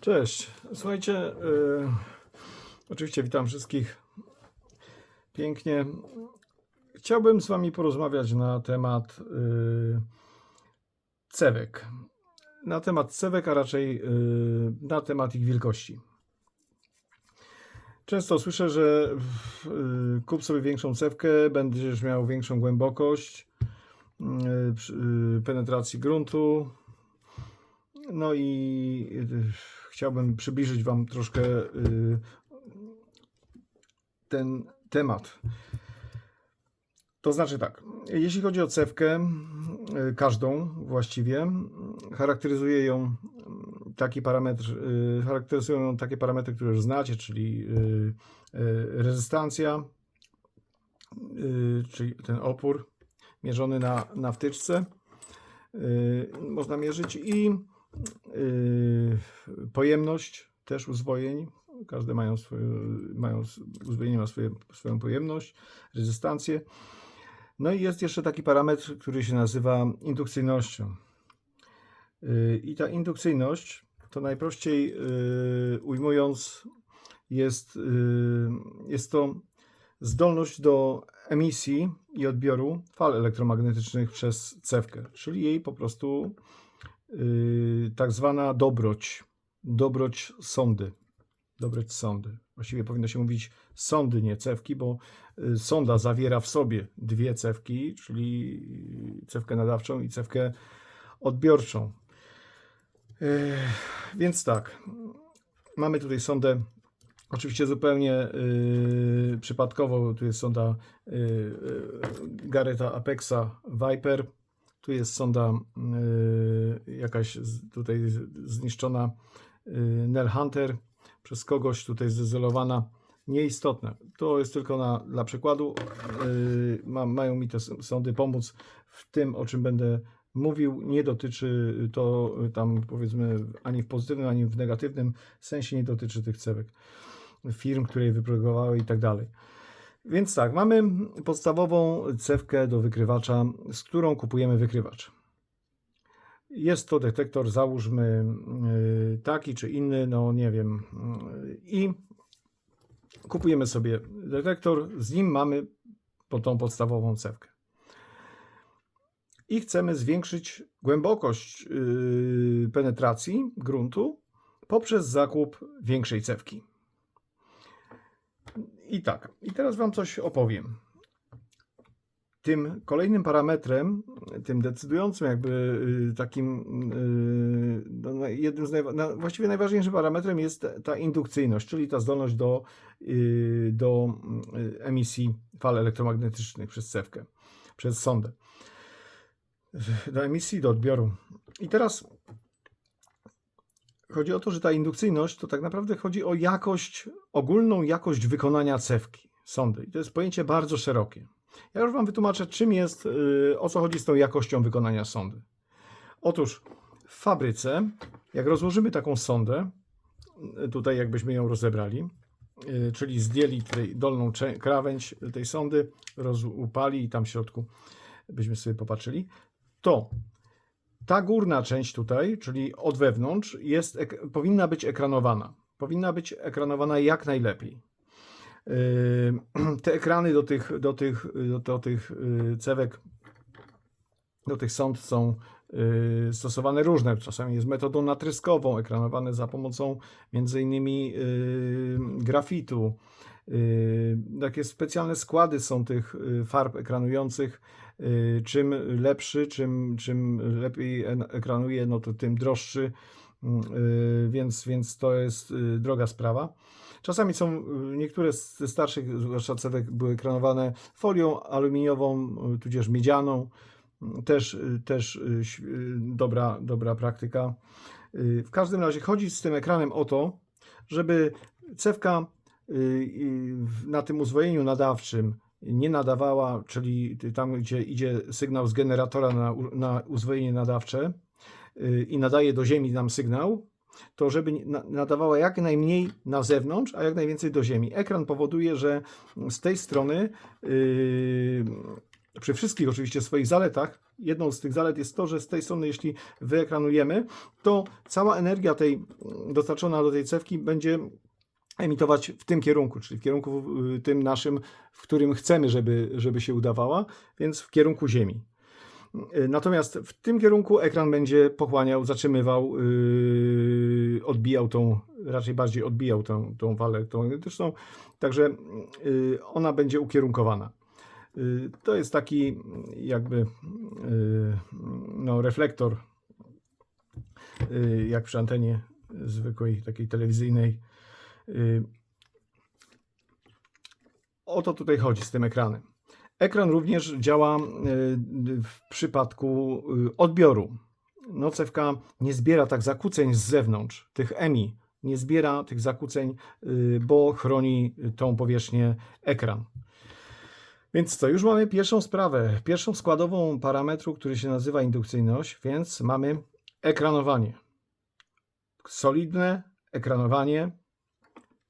Cześć. Słuchajcie, y, oczywiście witam wszystkich pięknie. Chciałbym z Wami porozmawiać na temat y, cewek. Na temat cewek, a raczej y, na temat ich wielkości. Często słyszę, że y, kup sobie większą cewkę, będziesz miał większą głębokość y, y, penetracji gruntu. No i y, chciałbym przybliżyć Wam troszkę y, ten temat. To znaczy tak, jeśli chodzi o cewkę, y, każdą właściwie, charakteryzuje ją taki parametr, y, charakteryzują ją takie parametry, które już znacie, czyli rezystancja, czyli ten opór mierzony na, na wtyczce, można mierzyć i pojemność też uzwojeń. Każde mają swoje, mają, uzwojenie ma swoje, swoją pojemność, rezystancję. No i jest jeszcze taki parametr, który się nazywa indukcyjnością. Yy, I ta indukcyjność, to najprościej yy, ujmując, jest, yy, jest to zdolność do emisji i odbioru fal elektromagnetycznych przez cewkę, czyli jej po prostu yy, tak zwana dobroć, dobroć sondy. Dobroć sondy. Właściwie powinno się mówić sondy, nie cewki, bo y, sonda zawiera w sobie dwie cewki, czyli cewkę nadawczą i cewkę odbiorczą. Yy, Więc tak, mamy tutaj sondę. Oczywiście zupełnie przypadkowo, tu jest sonda yy, Garreta Apexa Viper. Tu jest sonda yy, jakaś tutaj zniszczona yy, Nell Hunter przez kogoś tutaj zdezelowana. Nieistotne. To jest tylko na, dla przykładu. Yy, ma, mają mi te sądy pomóc w tym, o czym będę mówił. Nie dotyczy to y, tam powiedzmy ani w pozytywnym, ani w negatywnym sensie nie dotyczy tych cewek firm, które je wyprodukowały i tak dalej. Więc tak, mamy podstawową cewkę do wykrywacza, z którą kupujemy wykrywacz. Jest to detektor, załóżmy yy, taki czy inny, no nie wiem. yy, I kupujemy sobie detektor, z nim mamy tą podstawową cewkę. I chcemy zwiększyć głębokość yy, penetracji gruntu poprzez zakup większej cewki. I tak, i teraz Wam coś opowiem. Tym kolejnym parametrem, tym decydującym, jakby y, takim, y, no, jednym z najwa- na, właściwie najważniejszym parametrem jest ta- indukcyjność, czyli ta zdolność do, y, do emisji fal elektromagnetycznych przez cewkę, przez sondę. Do emisji, do odbioru. I teraz chodzi o to, że ta indukcyjność to tak naprawdę chodzi o jakość, ogólną jakość wykonania cewki, sondy. I to jest pojęcie bardzo szerokie. Ja już Wam wytłumaczę, czym jest, yy, o co chodzi z tą jakością wykonania sondy. Otóż w fabryce, jak rozłożymy taką sondę, yy, tutaj jakbyśmy ją rozebrali, yy, czyli zdjęli tutaj dolną krawędź tej sondy, rozupali i tam w środku byśmy sobie popatrzyli, to ta górna część tutaj, czyli od wewnątrz, jest, powinna być ekranowana. Powinna być ekranowana jak najlepiej. Te ekrany do tych, do tych, do, tych yy, cewek, do tych sond są yy, stosowane różne. Czasami jest metodą natryskową, ekranowane za pomocą między innymi yy, grafitu. Takie specjalne składy są tych farb ekranujących. Czym lepszy, czym, czym lepiej ekranuje, no to tym droższy. Yy, Więc, więc to jest droga sprawa. Czasami są y, niektóre ze starszych zwłaszcza cewek były ekranowane folią aluminiową, y, tudzież miedzianą. Y, Też, y, też dobra, dobra praktyka. W każdym razie chodzi z tym ekranem o to, żeby cewka na tym uzwojeniu nadawczym nie nadawała, czyli tam, gdzie idzie sygnał z generatora na, na uzwojenie nadawcze i nadaje do ziemi nam sygnał, to żeby nadawała jak najmniej na zewnątrz, a jak najwięcej do ziemi. Ekran powoduje, że z tej strony yy, przy wszystkich oczywiście swoich zaletach, jedną z tych zalet jest to, że z tej strony, jeśli wyekranujemy, to cała energia tej dostarczona do tej cewki będzie emitować w tym kierunku, czyli w kierunku y, tym naszym, w którym chcemy, żeby, żeby się udawała, więc w kierunku Ziemi. Y, Natomiast w tym kierunku ekran będzie pochłaniał, zatrzymywał, yy, odbijał tą, raczej bardziej odbijał tą, tą falę elektromagnetyczną, także yy, ona będzie ukierunkowana. Yy, to jest taki jakby yy, no, reflektor, yy, jak przy antenie zwykłej, takiej telewizyjnej. Yy, O to tutaj chodzi z tym ekranem. Ekran również działa y, w przypadku y, odbioru. Nocewka nie zbiera tak zakłóceń z zewnątrz, tych EMI, nie zbiera tych zakłóceń, y, bo chroni tą powierzchnię ekran. Więc co, już mamy pierwszą sprawę, pierwszą składową parametru, który się nazywa indukcyjność, więc mamy ekranowanie. Solidne ekranowanie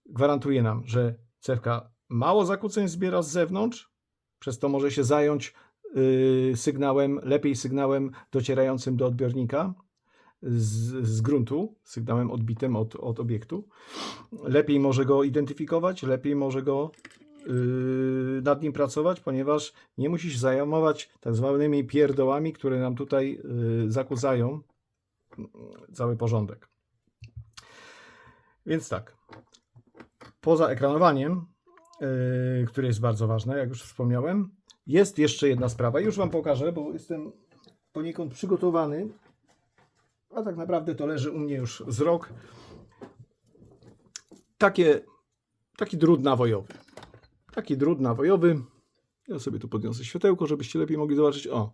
gwarantuje nam, że cewka mało zakłóceń zbiera z zewnątrz, przez to może się zająć y, sygnałem, lepiej sygnałem docierającym do odbiornika z, z gruntu, sygnałem odbitym od, od obiektu. Lepiej może go identyfikować, lepiej może go y, nad nim pracować, ponieważ nie musi się zajmować tak zwanymi pierdołami, które nam tutaj y, zakłócają cały porządek. Więc tak, poza ekranowaniem, yy, które jest bardzo ważne, jak już wspomniałem, jest jeszcze jedna sprawa. Już Wam pokażę, bo jestem poniekąd przygotowany, a tak naprawdę to leży u mnie już z rok. Takie, taki drut nawojowy. Taki drut nawojowy. Ja sobie tu podniosę światełko, żebyście lepiej mogli zobaczyć. O,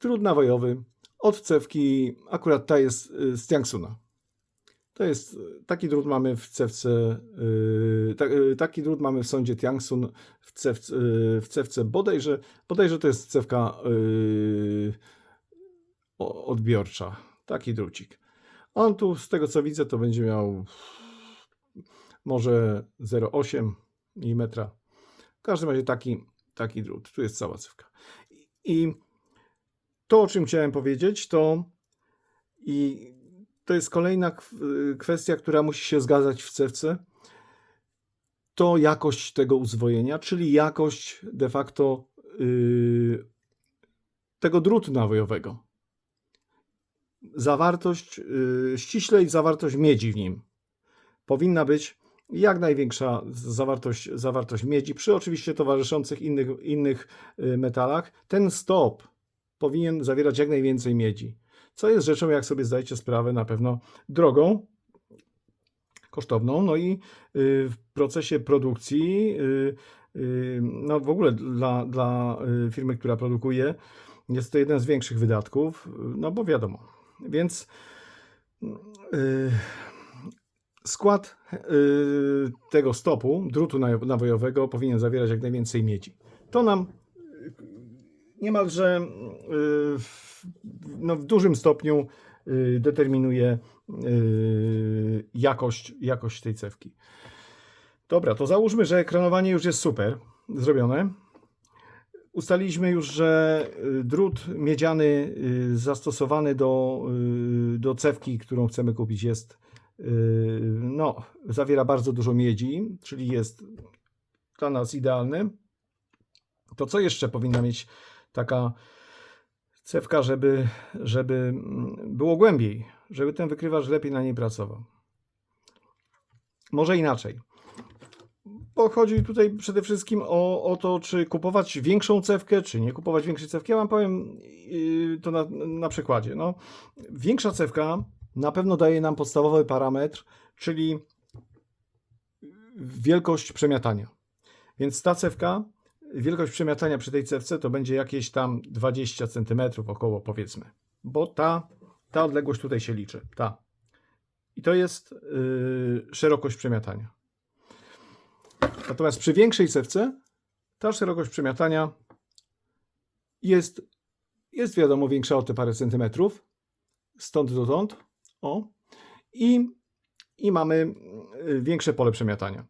drut nawojowy od cewki, akurat ta jest y, z Tiangsuna. To jest, taki drut mamy w cewce, yy, yy, taki drut mamy w sądzie Tiangsun w cewce, yy, w cewce bodajże, bodajże to jest cewka yy, odbiorcza. Taki drucik. On tu, z tego co widzę, to będzie miał może 0,8 mm. W każdym razie taki, taki drut. Tu jest cała cewka. I to, o czym chciałem powiedzieć, to i to jest kolejna kw- kwestia, która musi się zgadzać w cewce. To jakość tego uzwojenia, czyli jakość de facto yy, tego drutu nawojowego. Zawartość, yy, ściślej zawartość miedzi w nim. Powinna być jak największa zawartość, zawartość miedzi, przy oczywiście towarzyszących innych, innych metalach. Ten stop powinien zawierać jak najwięcej miedzi co jest rzeczą, jak sobie zdajecie sprawę, na pewno drogą, kosztowną. No i y, w procesie produkcji, y, y, no w ogóle dla, dla firmy, która produkuje, jest to jeden z większych wydatków, no bo wiadomo. Więc skład tego stopu, drutu nawojowego, powinien zawierać jak najwięcej miedzi. To nam niemalże w, no, w dużym stopniu y, determinuje y, jakość, jakość tej cewki. Dobra, to załóżmy, że ekranowanie już jest super zrobione. Ustaliliśmy już, że y, drut miedziany zastosowany do, do cewki, którą chcemy kupić, jest no, zawiera bardzo dużo miedzi, czyli jest dla nas idealny. To co jeszcze powinna mieć taka cewka, żeby, żeby mm, było głębiej, żeby ten wykrywacz lepiej na niej pracował? Może inaczej. Bo chodzi tutaj przede wszystkim o, o to, czy kupować większą cewkę, czy nie kupować większej cewki. Ja wam powiem yy, to na, na przykładzie. No, większa cewka na pewno daje nam podstawowy parametr, czyli wielkość przemiatania. Więc ta cewka, wielkość przemiatania przy tej cewce to będzie jakieś tam 20 cm około powiedzmy. Bo ta, ta odległość tutaj się liczy. Ta. I to jest yy, szerokość przemiatania. Natomiast przy większej cewce ta szerokość przemiatania jest, jest wiadomo większa o te parę centymetrów. Stąd dotąd. O. I, I mamy y, większe pole przemiatania.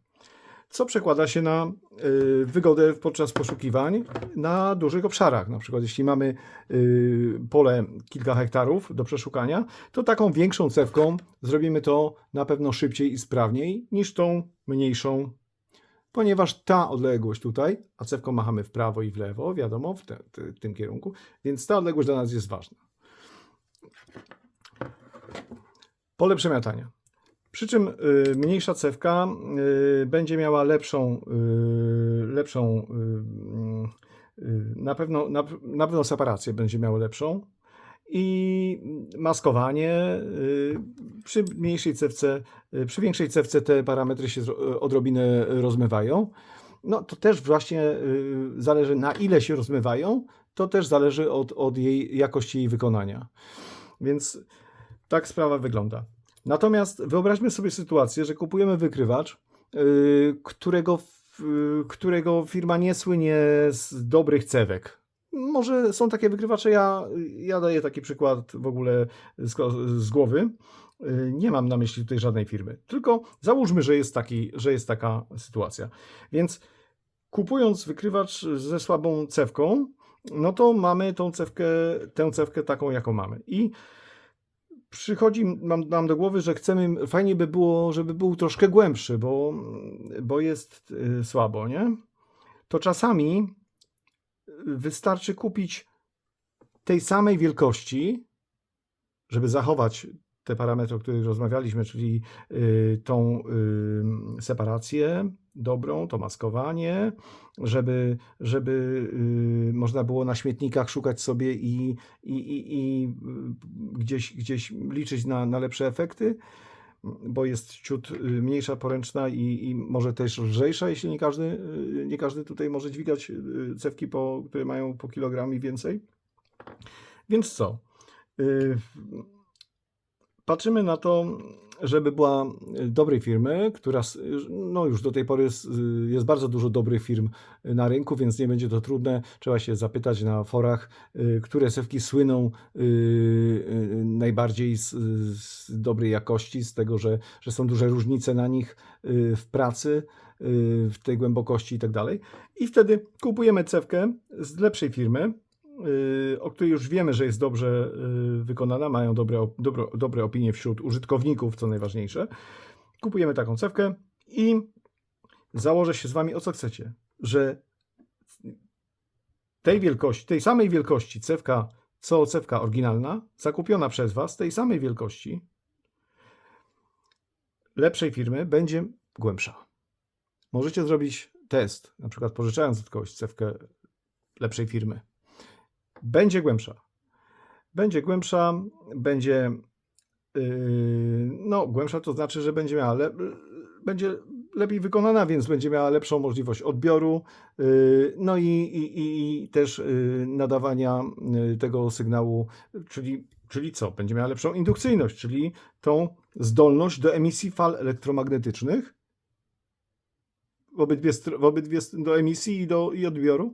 Co przekłada się na y, wygodę podczas poszukiwań na dużych obszarach. Na przykład, jeśli mamy y, pole kilka hektarów do przeszukania, to taką większą cewką zrobimy to na pewno szybciej i sprawniej niż tą mniejszą, ponieważ ta odległość tutaj, a cewką machamy w prawo i w lewo, wiadomo, w, te, w tym kierunku, więc ta odległość dla nas jest ważna. Pole przemiatania. Przy czym y, mniejsza cewka y, będzie miała lepszą, y, lepszą na, pewno, na, pewno separację będzie miała lepszą i maskowanie przy mniejszej cewce, przy większej cewce te parametry się odrobinę rozmywają. No to też właśnie zależy na ile się rozmywają, to też zależy od, od jej jakości jej wykonania. Więc tak sprawa wygląda. Natomiast wyobraźmy sobie sytuację, że kupujemy wykrywacz, yy, którego, yy, którego firma nie słynie z dobrych cewek. Może są takie wykrywacze, ja, ja daję taki przykład w ogóle z, z głowy. Yy, Nie mam na myśli tutaj żadnej firmy. Tylko załóżmy, że jest, taki, że jest taka sytuacja. Więc kupując wykrywacz ze słabą cewką, no to mamy tą cewkę, tę cewkę taką, jaką mamy. I przychodzi nam, nam do głowy, że chcemy, fajnie by było, żeby był troszkę głębszy, bo, bo jest y, słabo, nie? To czasami wystarczy kupić tej samej wielkości, żeby zachować te parametry, o których rozmawialiśmy, czyli y, tą y, separację dobrą, to maskowanie, żeby, żeby y, można było na śmietnikach szukać sobie i, i, i, i gdzieś, gdzieś liczyć na, na lepsze efekty, bo jest ciut mniejsza poręczna i, i może też lżejsza, jeśli nie każdy, nie każdy tutaj może dźwigać cewki, po, które mają po kilogram i więcej. Więc co? Patrzymy na to, żeby była dobrej firmy, która no już do tej pory jest, jest bardzo dużo dobrych firm na rynku, więc nie będzie to trudne. Trzeba się zapytać na forach, y, które sewki słyną y, y, najbardziej z, z dobrej jakości, z tego, że, że są duże różnice na nich w pracy, w tej głębokości i tak dalej. I wtedy kupujemy cewkę z lepszej firmy, o której już wiemy, że jest dobrze y, wykonana, mają dobre, dobro, dobre opinie wśród użytkowników, co najważniejsze. Kupujemy taką cewkę i założę się z wami o co chcecie, że tej wielkości, tej samej wielkości cewka, co cewka oryginalna, zakupiona przez was, tej samej wielkości, lepszej firmy, będzie głębsza. Możecie zrobić test, na przykład pożyczając od kogoś cewkę lepszej firmy. Będzie głębsza. Będzie głębsza, będzie yy, no głębsza to znaczy, że będzie miała le, będzie lepiej wykonana, więc będzie miała lepszą możliwość odbioru, yy, no i, i, i też yy, nadawania tego sygnału, czyli, czyli co? Będzie miała lepszą indukcyjność, czyli tą zdolność do emisji fal elektromagnetycznych w obydwie, w obydwie do emisji i do i odbioru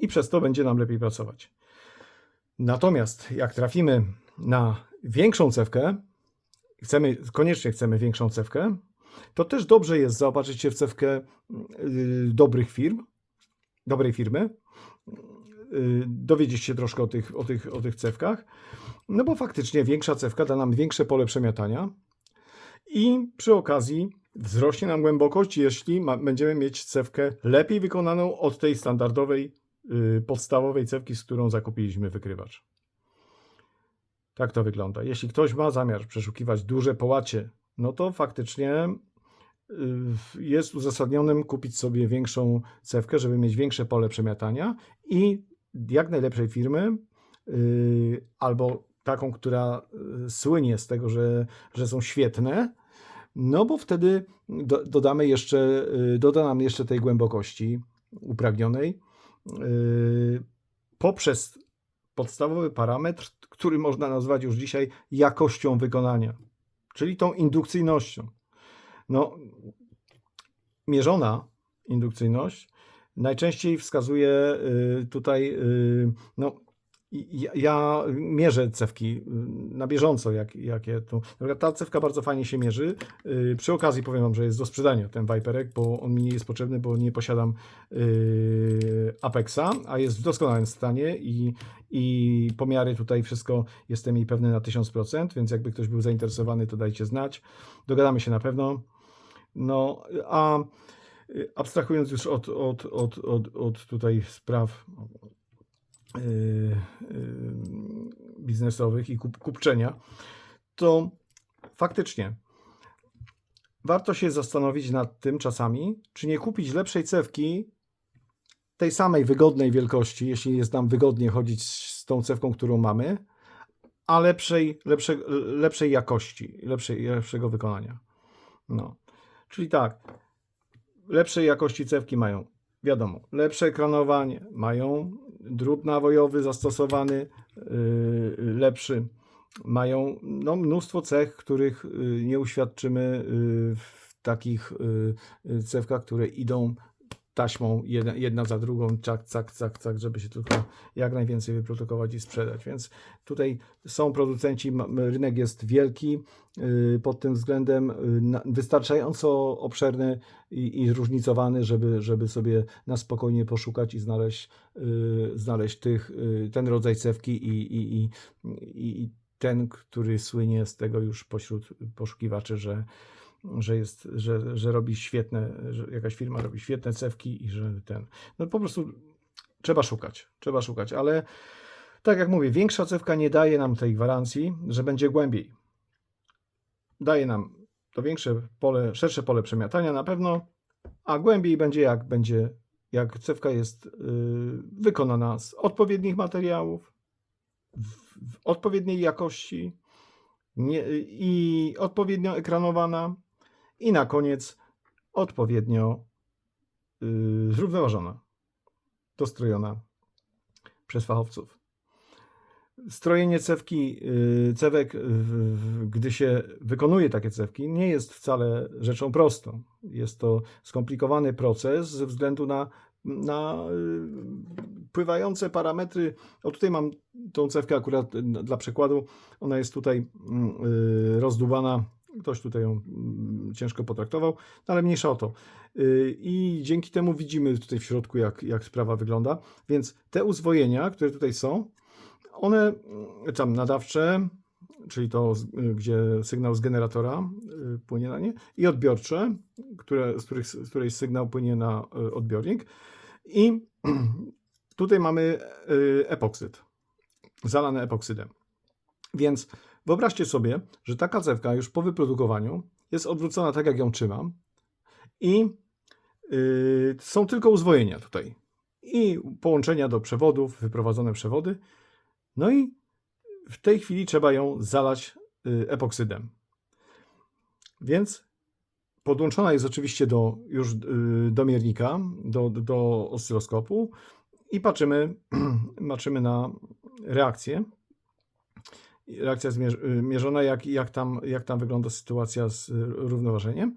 i przez to będzie nam lepiej pracować. Natomiast jak trafimy na większą cewkę, chcemy, koniecznie chcemy większą cewkę, to też dobrze jest zaopatrzyć się w cewkę yy, dobrych firm, dobrej firmy, yy, dowiedzieć się troszkę o tych, o, tych, o tych cewkach, no bo faktycznie większa cewka da nam większe pole przemiatania i przy okazji wzrośnie nam głębokość, jeśli ma, będziemy mieć cewkę lepiej wykonaną od tej standardowej, podstawowej cewki, z którą zakupiliśmy wykrywacz. Tak to wygląda. Jeśli ktoś ma zamiar przeszukiwać duże połacie, no to faktycznie y, jest uzasadnionym kupić sobie większą cewkę, żeby mieć większe pole przemiatania i jak najlepszej firmy, y, albo taką, która y, słynie z tego, że, że są świetne, no bo wtedy do, dodamy jeszcze, y, doda nam jeszcze tej głębokości upragnionej y, poprzez podstawowy parametr, który można nazwać już dzisiaj jakością wykonania, czyli tą indukcyjnością. No, mierzona indukcyjność najczęściej wskazuje y, tutaj y, no, ja, ja mierzę cewki y, na bieżąco, jak, jakie tu. Ta cewka bardzo fajnie się mierzy. Y, Przy okazji powiem Wam, że jest do sprzedania ten Viperek, bo on mi nie jest potrzebny, bo nie posiadam y, Apexa, a jest w doskonałym stanie i, i pomiary tutaj wszystko jestem jej pewny na 1000%, więc jakby ktoś był zainteresowany, to dajcie znać. Dogadamy się na pewno. No, a y, abstrahując już od, od, od, od, od tutaj spraw biznesowych i kup, kupczenia, to faktycznie warto się zastanowić nad tym czasami, czy nie kupić lepszej cewki tej samej wygodnej wielkości, jeśli jest nam wygodnie chodzić z tą cewką, którą mamy, a lepszej, lepszej, lepszej jakości, lepszej, lepszego wykonania. No. Czyli tak, lepszej jakości cewki mają, wiadomo, lepsze ekranowanie, mają drut nawojowy zastosowany, yy, lepszy, mają no, mnóstwo cech, których yy, nie uświadczymy yy, w takich cewkach, które idą taśmą jedna, jedna za drugą, czak, cak, cak, cak, żeby się tylko jak najwięcej wyprodukować i sprzedać. Więc tutaj są producenci, rynek jest wielki yy, pod tym względem, na- wystarczająco obszerny i, i zróżnicowany, żeby, żeby sobie na spokojnie poszukać i znaleźć, yy, znaleźć tych, ten rodzaj cewki i, i, i, i ten, który słynie z tego już pośród poszukiwaczy, że, że jest, że, że robi świetne, że jakaś firma robi świetne cewki i że ten, no po prostu trzeba szukać, trzeba szukać, ale tak jak mówię, większa cewka nie daje nam tej gwarancji, że będzie głębiej. Daje nam to większe pole, szersze pole przemiatania na pewno, a głębiej będzie jak będzie, jak cewka jest yy, wykonana z odpowiednich materiałów, w, w odpowiedniej jakości nie, i odpowiednio ekranowana i na koniec odpowiednio yy, zrównoważona, dostrojona przez fachowców. Strojenie cewki, yy, cewek, w- gdy się wykonuje takie cewki, nie jest wcale rzeczą prostą. Jest to skomplikowany proces ze względu na, na yy, pływające parametry. O tutaj mam tą cewkę akurat yy, dla przykładu. Ona jest tutaj yy, rozdłubana. Ktoś tutaj ją mm, ciężko potraktował, no ale mniejsza o to. Yy, I dzięki temu widzimy tutaj w środku, jak, jak sprawa wygląda. Więc te uzwojenia, które tutaj są, one mm, tam nadawcze, czyli to, y, gdzie sygnał z generatora y, płynie na nie, i odbiorcze, które, z, których, z której sygnał płynie na y, odbiornik. I tutaj mamy y, epoksyd, zalane epoksydem. Więc wyobraźcie sobie, że taka cewka już po wyprodukowaniu jest odwrócona tak, jak ją trzymam i y, są tylko uzwojenia tutaj i połączenia do przewodów, wyprowadzone przewody. No i w tej chwili trzeba ją zalać y, epoksydem. Więc podłączona jest oczywiście do już y, do miernika, do, do oscyloskopu i patrzymy, patrzymy na reakcję. Reakcja y, mierzona, jak, jak, tam, jak tam wygląda sytuacja z y, równoważeniem.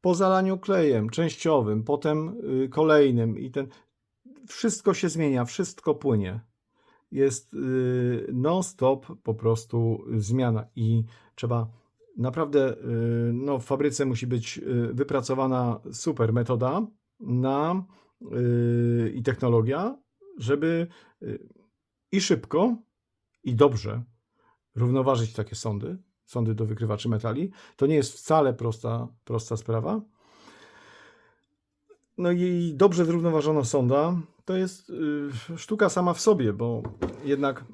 Po zalaniu klejem częściowym, potem y, kolejnym i ten wszystko się zmienia, wszystko płynie. Jest non-stop po prostu zmiana i trzeba naprawdę, no w fabryce musi być wypracowana super metoda na i technologia, żeby i szybko i dobrze równoważyć takie sądy, sądy do wykrywaczy metali. To nie jest wcale prosta, prosta sprawa. No i dobrze zrównoważona sonda to jest y, sztuka sama w sobie, bo jednak,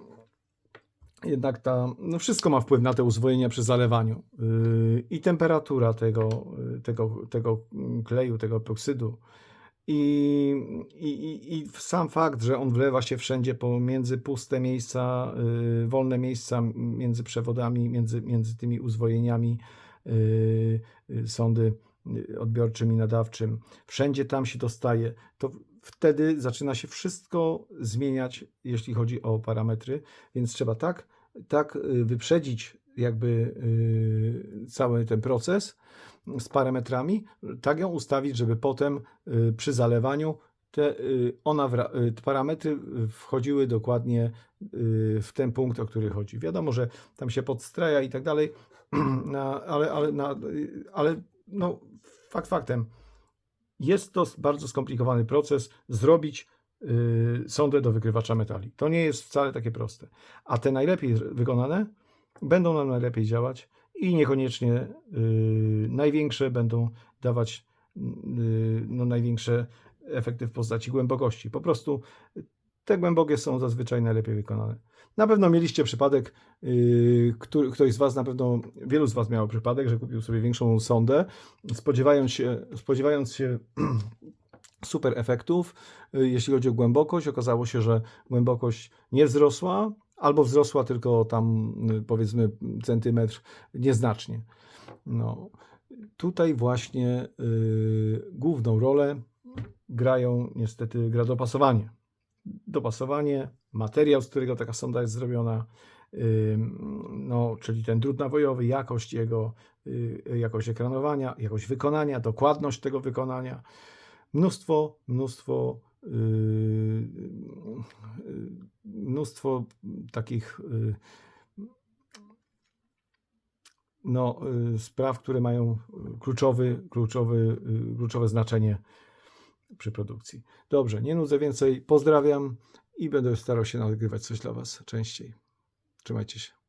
jednak ta, no wszystko ma wpływ na te uzwojenia przy zalewaniu. Y, I temperatura tego, tego, tego kleju, tego epoksydu. I, i, i, sam fakt, że on wlewa się wszędzie pomiędzy puste miejsca, y, wolne miejsca między przewodami, między, między tymi uzwojeniami y, y, sondy y, odbiorczym i nadawczym, wszędzie tam się dostaje, to wtedy zaczyna się wszystko zmieniać, jeśli chodzi o parametry, więc trzeba tak, tak y, wyprzedzić jakby cały ten proces z parametrami, tak ją ustawić, żeby potem y, przy zalewaniu te, y, ona y, te parametry wchodziły dokładnie w ten punkt, o który chodzi. Wiadomo, że tam się podstraja i tak dalej, na, ale, ale, na, ale no, fakt faktem, jest to bardzo skomplikowany proces zrobić sondę do wykrywacza metali. To nie jest wcale takie proste. A te najlepiej wykonane będą nam najlepiej działać i niekoniecznie y, największe będą dawać y, no, największe efekty w postaci głębokości. Po prostu te głębokie są zazwyczaj najlepiej wykonane. Na pewno mieliście przypadek, yy, który, ktoś z Was, na pewno wielu z Was miało przypadek, że kupił sobie większą sondę, spodziewając się, spodziewając się super efektów, yy, jeśli chodzi o głębokość. Okazało się, że głębokość nie wzrosła, albo wzrosła tylko tam yy, powiedzmy centymetr nieznacznie. No, tutaj właśnie yy, główną rolę grają niestety gra dopasowanie. Dopasowanie, materiał, z którego taka sonda jest zrobiona, ym, no, czyli ten drut nawojowy, jakość jego, y, jakość ekranowania, jakość wykonania, dokładność tego wykonania. Mnóstwo, mnóstwo, y, y, mnóstwo takich y, no, y, spraw, które mają kluczowy, kluczowy, y, kluczowe znaczenie przy produkcji. Dobrze, nie nudzę więcej. Pozdrawiam i będę starał się nagrywać coś dla Was częściej. Trzymajcie się.